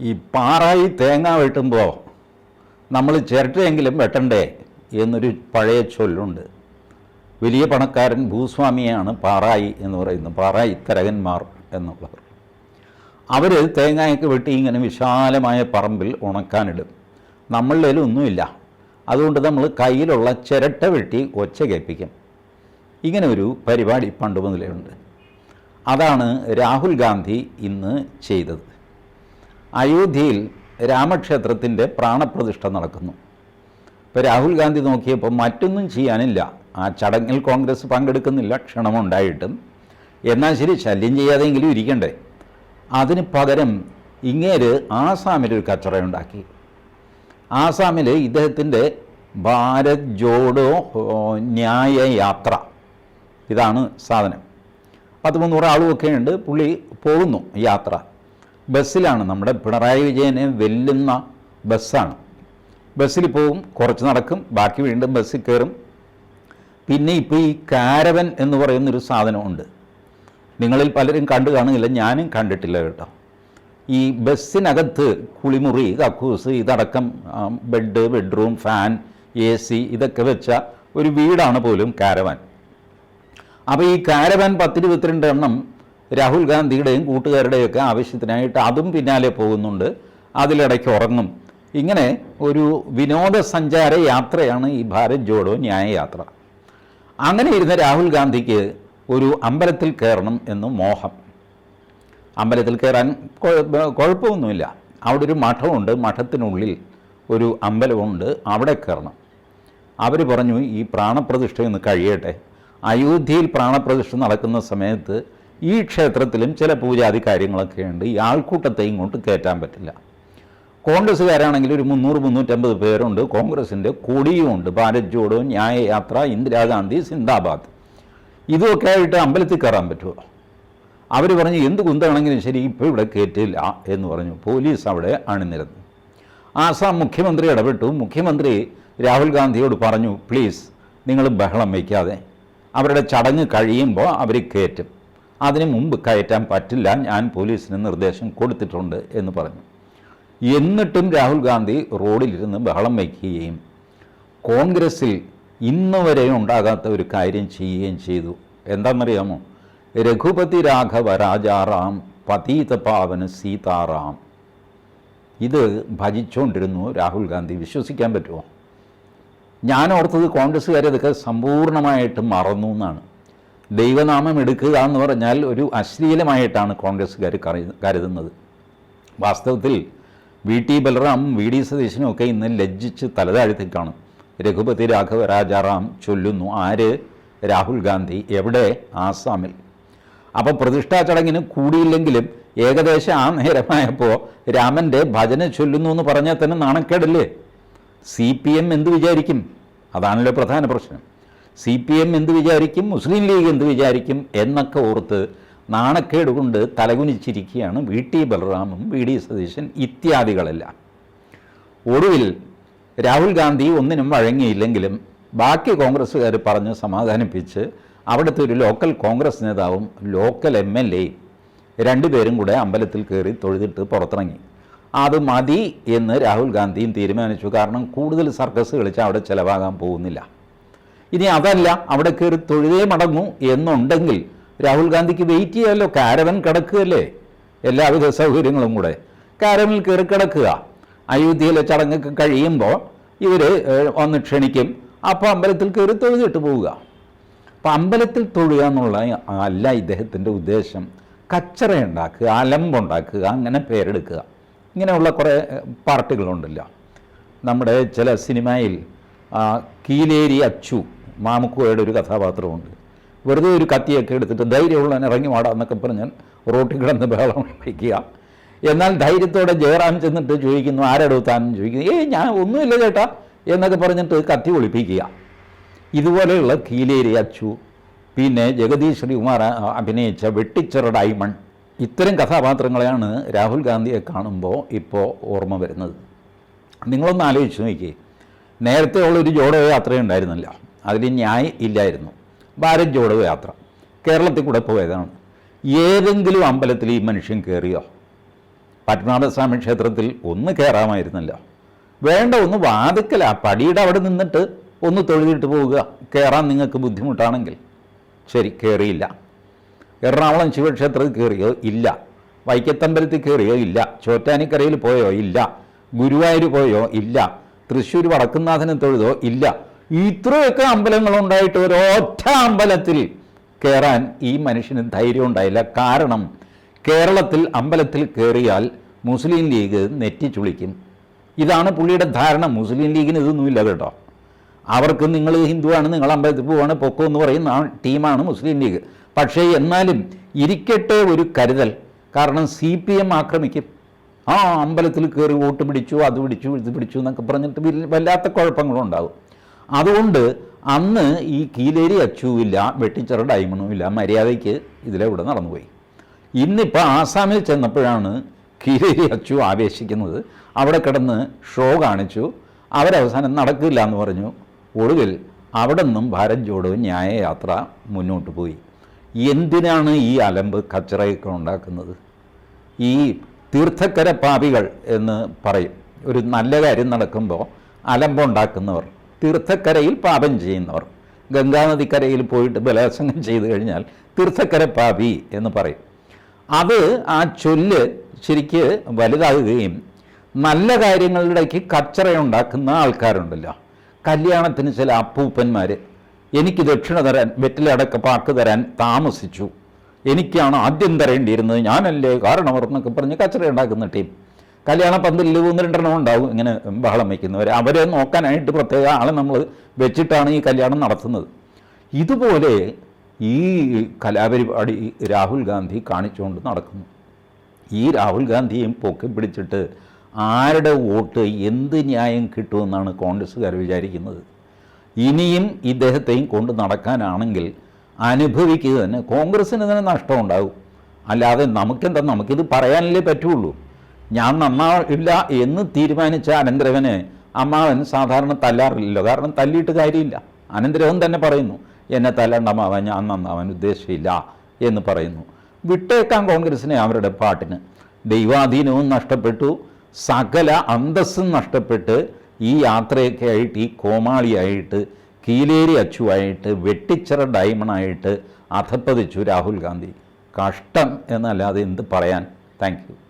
ഈ പാറായി തേങ്ങ വെട്ടുമ്പോൾ നമ്മൾ ചിരട്ടയെങ്കിലും വെട്ടണ്ടേ എന്നൊരു പഴയ ചൊല്ലുണ്ട്. വലിയ പണക്കാരൻ ഭൂസ്വാമിയാണ് പാറായി എന്ന് പറയുന്നത്. പാറായി തരകന്മാർ എന്നുള്ളവർ. അവർ തേങ്ങയൊക്കെ വെട്ടി ഇങ്ങനെ വിശാലമായ പറമ്പിൽ ഉണക്കാനിടും. നമ്മളിൽ ഒന്നുമില്ല. അതുകൊണ്ട് നമ്മൾ കയ്യിലുള്ള ചിരട്ട വെട്ടി ഒച്ച കേൾപ്പിക്കും. ഇങ്ങനെ ഒരു പരിപാടി പണ്ട് ഉണ്ട്. അതാണ് രാഹുൽ ഗാന്ധി ഇന്ന് ചെയ്തത്. അയോധ്യയിൽ രാമക്ഷേത്രത്തിന്റെ പ്രാണപ്രതിഷ്ഠ നടക്കുന്നു. ഇപ്പോൾ രാഹുൽ ഗാന്ധി നോക്കിയപ്പോൾ മറ്റൊന്നും ചെയ്യാനില്ല. ആ ചടങ്ങിൽ കോൺഗ്രസ് പങ്കെടുക്കുന്നില്ല ക്ഷണമുണ്ടായിട്ടും. എന്നാൽ ശരി ശല്യം ചെയ്യാതെങ്കിലും ഇരിക്കണ്ടേ. അതിന് പകരം ഇങ്ങേര് ആസാമിലൊരു കച്ചറയുണ്ടാക്കി ആസാമിൽ ഇദ്ദേഹത്തിന്റെ ഭാരത് ജോഡോ ന്യായ യാത്ര. ഇതാണ് സാധനം. പത്ത് മുന്നൂറ് ആളുമൊക്കെ ഉണ്ട് പുള്ളി പോകുന്നു യാത്ര. ബസ്സിലാണ്. നമ്മുടെ പിണറായി വിജയനെ വെല്ലുന്ന ബസ്സാണ്. ബസ്സിൽ പോവും കുറച്ച് നടക്കും ബാക്കി വീണ്ടും ബസ്സിൽ കയറും. പിന്നെ ഇപ്പോൾ ഈ കാരവൻ എന്ന് പറയുന്നൊരു സാധനമുണ്ട്. നിങ്ങളിൽ പലരും കണ്ടു കാണുന്നില്ല ഞാനും കണ്ടിട്ടില്ല കേട്ടോ. ഈ ബസ്സിനകത്ത് കുളിമുറി കക്കൂസ് ഇതടക്കം bed bedroom fan A C ഇതൊക്കെ വെച്ച ഒരു വീടാണ് പോലും കാരവാൻ. അപ്പോൾ ഈ കാരവാൻ പത്തിരുപത്തിരണ്ട് എണ്ണം രാഹുൽ ഗാന്ധിയുടെയും കൂട്ടുകാരുടെയൊക്കെ ആവശ്യത്തിനായിട്ട് അതും പിന്നാലെ പോകുന്നുണ്ട്. അതിലിടയ്ക്ക് ഉറങ്ങും. ഇങ്ങനെ ഒരു വിനോദസഞ്ചാര യാത്രയാണ് ഈ ഭാരത് ജോഡോ ന്യായ യാത്ര അങ്ങനെ ഇരുന്ന രാഹുൽ ഗാന്ധിക്ക് ഒരു അമ്പലത്തിൽ കയറണം എന്ന് മോഹം. അമ്പലത്തിൽ കയറാൻ കുഴ- കുഴപ്പമൊന്നുമില്ല. അവിടെ ഒരു മഠമുണ്ട്. മഠത്തിനുള്ളിൽ ഒരു അമ്പലമുണ്ട്. അവിടെ കയറണം. അവർ പറഞ്ഞു ഈ പ്രാണപ്രതിഷ്ഠ ഒന്ന് കഴിയട്ടെ. അയോധ്യയിൽ പ്രാണപ്രതിഷ്ഠ നടക്കുന്ന സമയത്ത് ഈ ക്ഷേത്രത്തിലും ചില പൂജാതി കാര്യങ്ങളൊക്കെ ഉണ്ട്. ഈ ആൾക്കൂട്ടത്തെ ഇങ്ങോട്ട് കയറ്റാൻ പറ്റില്ല. കോൺഗ്രസ്സുകാരാണെങ്കിൽ ഒരു മുന്നൂറ് മുന്നൂറ്റമ്പത് പേരുണ്ട്. കോൺഗ്രസിന്റെ കൊടിയുമുണ്ട് ഭാരത് ജോഡോ ന്യായ യാത്ര ഇന്ദിരാഗാന്ധി സിന്ദാബാദ്. ഇതൊക്കെ ആയിട്ട് അമ്പലത്തിൽ കയറാൻ പറ്റുമോ? അവർ പറഞ്ഞു എന്ത് കുന്താണെങ്കിലും ശരി ഇപ്പോൾ ഇവിടെ കയറ്റില്ല എന്ന് പറഞ്ഞു. പോലീസ് അവിടെ അണിനിരന്നു. ആസാം മുഖ്യമന്ത്രി ഇടപെട്ടു. മുഖ്യമന്ത്രി രാഹുൽ ഗാന്ധിയോട് പറഞ്ഞു പ്ലീസ് നിങ്ങൾ ബഹളം വയ്ക്കാതെ അവരുടെ ചടങ്ങ് കഴിയുമ്പോൾ അവർ കയറ്റും. അതിന് മുമ്പ് കയറ്റാൻ പറ്റില്ല ഞാൻ പോലീസിന് നിർദ്ദേശം കൊടുത്തിട്ടുണ്ട് എന്ന് പറഞ്ഞു. എന്നിട്ടും രാഹുൽ ഗാന്ധി റോഡിലിരുന്ന് ബഹളം വയ്ക്കുകയും കോൺഗ്രസിൽ ഇന്ന് വരെ ഉണ്ടാകാത്ത ഒരു കാര്യം ചെയ്യുകയും ചെയ്തു. എന്താണെന്നറിയാമോ? രഘുപതി രാഘവ രാജാറാം പതീത പാവന സീതാറാം. ഇത് ഭജിച്ചുകൊണ്ടിരുന്നു രാഹുൽ ഗാന്ധി. വിശ്വസിക്കാൻ പറ്റുമോ? ഞാൻ ഓർത്തത് കോൺഗ്രസ്സുകാരെ ഇതൊക്കെ സമ്പൂർണമായിട്ട് മറന്നു എന്നാണ്. ദൈവനാമം എടുക്കുക എന്ന് പറഞ്ഞാൽ ഒരു അശ്ലീലമായിട്ടാണ് കോൺഗ്രസ്സുകാർ കരുതുന്നത്. വാസ്തവത്തിൽ V T Balaram V D സതീശനും ഒക്കെ ഇന്ന് ലജ്ജിച്ച് തലതാഴ്ത്തി കാണും രഘുപതി രാഘവ രാജാറാം ചൊല്ലുന്നു ആര്? രാഹുൽ ഗാന്ധി എവിടെ? ആസാമിൽ. അപ്പോൾ പ്രതിഷ്ഠാ ചടങ്ങിന് കൂടിയില്ലെങ്കിലും ഏകദേശം ആ നേരമായപ്പോൾ രാമന്റെ ഭജന ചൊല്ലുന്നു എന്ന് പറഞ്ഞാൽ തന്നെ നാണക്കേടല്ലേ? സി പി എം എന്ത് വിചാരിക്കും? അതാണല്ലോ പ്രധാന പ്രശ്നം. സി പി എം എന്ത് വിചാരിക്കും? മുസ്ലിം ലീഗ് എന്ത് വിചാരിക്കും? എന്നൊക്കെ ഓർത്ത് നാണക്കേട് കൊണ്ട് തലകുനിച്ചിരിക്കുകയാണ് വി ടി ബലറാമും വി ഡി സതീശൻ ഇത്യാദികളെല്ലാം. ഒടുവിൽ രാഹുൽ ഗാന്ധി ഒന്നിനും വഴങ്ങിയില്ലെങ്കിലും ബാക്കി കോൺഗ്രസ്സുകാർ പറഞ്ഞ് സമാധാനിപ്പിച്ച് അവിടുത്തെ ഒരു ലോക്കൽ കോൺഗ്രസ് നേതാവും ലോക്കൽ എം എൽ എയും രണ്ടുപേരും കൂടെ അമ്പലത്തിൽ കയറി തൊഴുതിട്ട് പുറത്തിറങ്ങി. അത് മതി എന്ന് രാഹുൽ ഗാന്ധിയും തീരുമാനിച്ചു. കാരണം കൂടുതൽ സർക്കസ് കളിച്ച് അവിടെ ചിലവാകാൻ പോകുന്നില്ല. ഇനി അതല്ല അവിടെ കയറി തൊഴുതേ മടങ്ങൂ എന്നുണ്ടെങ്കിൽ രാഹുൽ ഗാന്ധിക്ക് വെയിറ്റ് ചെയ്യാമല്ലോ കാരവൻ കിടക്കുകയല്ലേ? എല്ലാവിധ സൗകര്യങ്ങളും കൂടെ. കാരവനിൽ കയറി കിടക്കുക. അയോധ്യയിലെ ചടങ്ങൊക്കെ കഴിയുമ്പോൾ ഇവർ ഒന്ന് ക്ഷണിക്കും. അപ്പോൾ അമ്പലത്തിൽ കയറി തൊഴുതിട്ട് പോവുക. അപ്പം അമ്പലത്തിൽ തൊഴുക എന്നുള്ള അല്ല ഇദ്ദേഹത്തിന്റെ ഉദ്ദേശം. കച്ചറ ഉണ്ടാക്കുക അലമ്പുണ്ടാക്കുക അങ്ങനെ പേരെടുക്കുക. ഇങ്ങനെയുള്ള കുറേ പാർട്ടികളുണ്ടല്ലോ. നമ്മുടെ ചില സിനിമയിൽ കീലേരി അച്ചു മാമുക്കുവയുടെ ഒരു കഥാപാത്രമുണ്ട്. വെറുതെ ഒരു കത്തിയൊക്കെ എടുത്തിട്ട് ധൈര്യമുള്ളവൻ ഇറങ്ങി വാടാന്നൊക്കെ എന്നൊക്കെ ഞാൻ റോട്ടിൽ കിടന്ന് ബഹളം വയ്ക്കുക. എന്നാൽ ധൈര്യത്തോടെ ജയറാം ചെന്നിട്ട് ചോദിക്കുന്നു ആരെടുത്താനും ചോദിക്കുന്നു? ഏയ് ഞാൻ ഒന്നുമില്ല ചേട്ടാ എന്നൊക്കെ പറഞ്ഞിട്ട് കത്തി ഒളിപ്പിക്കുക. ഇതുപോലെയുള്ള കീലേരി അച്ചു പിന്നെ ജഗദീഷ് ശ്രീകുമാർ അഭിനയിച്ച വെട്ടിച്ചിറ ഡൈമണ്ട് ഇത്തരം കഥാപാത്രങ്ങളെയാണ് രാഹുൽ ഗാന്ധിയെ കാണുമ്പോൾ ഇപ്പോൾ ഓർമ്മ വരുന്നത്. നിങ്ങളൊന്ന് ആലോചിച്ച് നോക്കിയേ. നേരത്തെ ഉള്ളൊരു ജോഡോ യാത്രയുണ്ടായിരുന്നില്ല. അതിൽ ന്യായ ഇല്ലായിരുന്നു. ഭാരത് ജോഡോ യാത്ര. കേരളത്തിൽ കൂടെ പോയതാണ്. ഏതെങ്കിലും അമ്പലത്തിൽ ഈ മനുഷ്യൻ കയറിയോ പത്മനാഭസ്വാമി ക്ഷേത്രത്തിൽ ഒന്ന് കയറാമായിരുന്നല്ലോ വേണ്ട ഒന്ന് വാതിക്കല. പടിയുടെ അവിടെ നിന്നിട്ട് ഒന്ന് തൊഴുതിട്ട് പോവുക. കയറാൻ നിങ്ങൾക്ക് ബുദ്ധിമുട്ടാണെങ്കിൽ. ശരി കയറിയില്ല എറണാകുളം ശിവക്ഷേത്രത്തിൽ കയറിയോ ഇല്ല. വൈക്കത്തമ്പലത്തിൽ കയറിയോ ഇല്ല. ചോറ്റാനിക്കരയിൽ പോയോ? ഇല്ല. ഗുരുവായൂർ പോയോ? ഇല്ല. തൃശ്ശൂർ വടക്കുന്നാഥനെ തൊഴുതോ? ഇല്ല. ഇത്രയൊക്കെ അമ്പലങ്ങൾ ഉണ്ടായിട്ട് ഒരൊറ്റ അമ്പലത്തിൽ കയറാൻ ഈ മനുഷ്യന് ധൈര്യം ഉണ്ടായില്ല. കാരണം കേരളത്തിൽ അമ്പലത്തിൽ കയറിയാൽ മുസ്ലിം ലീഗ് നെറ്റി ചുളിക്കും. ഇതാണ് പുള്ളിയുടെ ധാരണ. മുസ്ലിം ലീഗിന് ഇതൊന്നുമില്ല കേട്ടോ. അവർക്ക് നിങ്ങൾ ഹിന്ദുവാണ് നിങ്ങൾ അമ്പലത്തിൽ പോവാണ് പൊക്കോ എന്ന് പറയുന്ന ടീമാണ് മുസ്ലിം ലീഗ്. പക്ഷേ എന്നാലും ഇരിക്കട്ടെ ഒരു കരുതൽ. കാരണം സി പി എം ആക്രമിക്കും. ആ അമ്പലത്തിൽ കയറി വോട്ട് പിടിച്ചു അത് പിടിച്ചു ഇത് പിടിച്ചു എന്നൊക്കെ പറഞ്ഞിട്ട് വല്ലാത്ത കുഴപ്പങ്ങളും ഉണ്ടാകും അതുകൊണ്ട് അന്ന് ഈ കീലേരി അച്ചുവില്ല വെട്ടിച്ചറ ഡയമണ്ടും ഇല്ല മര്യാദയ്ക്ക് ഇതിലൂടെ നടന്നുപോയി. ഇന്നിപ്പോൾ ആസാമിൽ ചെന്നപ്പോഴാണ് കീലേരി അച്ചു ആവേശിക്കുന്നത്. അവിടെ കിടന്ന് ഷോ കാണിച്ചു. അവരവസാനം നടക്കില്ല എന്ന് പറഞ്ഞു. ഒടുവിൽ അവിടെ നിന്നും ഭാരത് ജോഡോ ന്യായയാത്ര മുന്നോട്ട് പോയി. എന്തിനാണ് ഈ അലമ്പ് കച്ചറയൊക്കെ ഉണ്ടാക്കുന്നത്? ഈ തീർത്ഥക്കര പാപികൾ എന്ന് പറയും. ഒരു നല്ല കാര്യം നടക്കുമ്പോൾ അലമ്പുണ്ടാക്കുന്നവർ. തീർത്ഥക്കരയിൽ പാപം ചെയ്യുന്നവർ. ഗംഗാനദിക്കരയിൽ പോയിട്ട് ബലാത്സംഗം ചെയ്തു കഴിഞ്ഞാൽ തീർത്ഥക്കര പാപി എന്ന് പറയും. അത് ആ ചൊല്ല് ശരിക്ക് വലുതാകുകയും നല്ല കാര്യങ്ങളുടെ ഇടയ്ക്ക് കച്ചറയുണ്ടാക്കുന്ന ആൾക്കാരുണ്ടല്ലോ. കല്യാണത്തിന് ചില അപ്പൂപ്പന്മാർ എനിക്ക് ദക്ഷിണ തരാൻ വെറ്റിലടക്ക പാക്ക് തരാൻ താമസിച്ചു. എനിക്കാണ് ആദ്യം തരേണ്ടിയിരുന്നത്. ഞാനല്ലേ കാരണവർ എന്നൊക്കെ പറഞ്ഞ് കച്ചറ ഉണ്ടാക്കുന്ന ടീം. കല്യാണ പന്തലിൽ ഒന്ന് രണ്ടെണ്ണം ഉണ്ടാവും. ഇങ്ങനെ ബഹളം വയ്ക്കുന്നവർ അവരെ നോക്കാനായിട്ട് പ്രത്യേക ആളെ നമ്മൾ വെച്ചിട്ടാണ് ഈ കല്യാണം നടത്തുന്നത്. ഇതുപോലെ ഈ കലാപരിപാടി രാഹുൽ ഗാന്ധി കാണിച്ചുകൊണ്ട് നടക്കുന്നു. ഈ രാഹുൽ ഗാന്ധിയും പൊക്കി പിടിച്ചിട്ട് ആരുടെ വോട്ട് എന്ത് ന്യായം കിട്ടുമെന്നാണ് കോൺഗ്രസ്സുകാർ വിചാരിക്കുന്നത്. ഇനിയും ഇദ്ദേഹത്തെയും കൊണ്ട് നടക്കാനാണെങ്കിൽ അനുഭവിക്കുക തന്നെ. കോൺഗ്രസ്സിന് തന്നെ നഷ്ടമുണ്ടാകും അല്ലാതെ നമുക്കെന്താ? നമുക്കിത് പറയാനല്ലേ പറ്റുള്ളൂ. ഞാൻ നന്നാവില്ല എന്ന് തീരുമാനിച്ച അനന്തരവന് അമ്മാവൻ സാധാരണ തല്ലാറില്ലല്ലോ. കാരണം തല്ലിയിട്ട് കാര്യമില്ല. അനന്തരവൻ തന്നെ പറയുന്നു എന്നെ തല്ലണ്ട അമ്മാവൻ ഞാൻ നന്നാവാൻ ഉദ്ദേശിച്ചില്ല എന്ന് പറയുന്നു. വിട്ടേക്കാം കോൺഗ്രസിനെ അവരുടെ പാട്ടിന്. ദൈവാധീനവും നഷ്ടപ്പെട്ടു. സകല അന്തസ്സും നഷ്ടപ്പെട്ട് ഈ യാത്രയൊക്കെ ആയിട്ട് ഈ കോമാളിയായിട്ട് കീലേരി അച്ചുവായിട്ട് വെട്ടിച്ചിറ ഡയമണ്ടായിട്ട് അധപ്പതിച്ചു രാഹുൽ ഗാന്ധി. കഷ്ടം എന്നല്ലാതെ എന്ത് പറയാൻ? താങ്ക്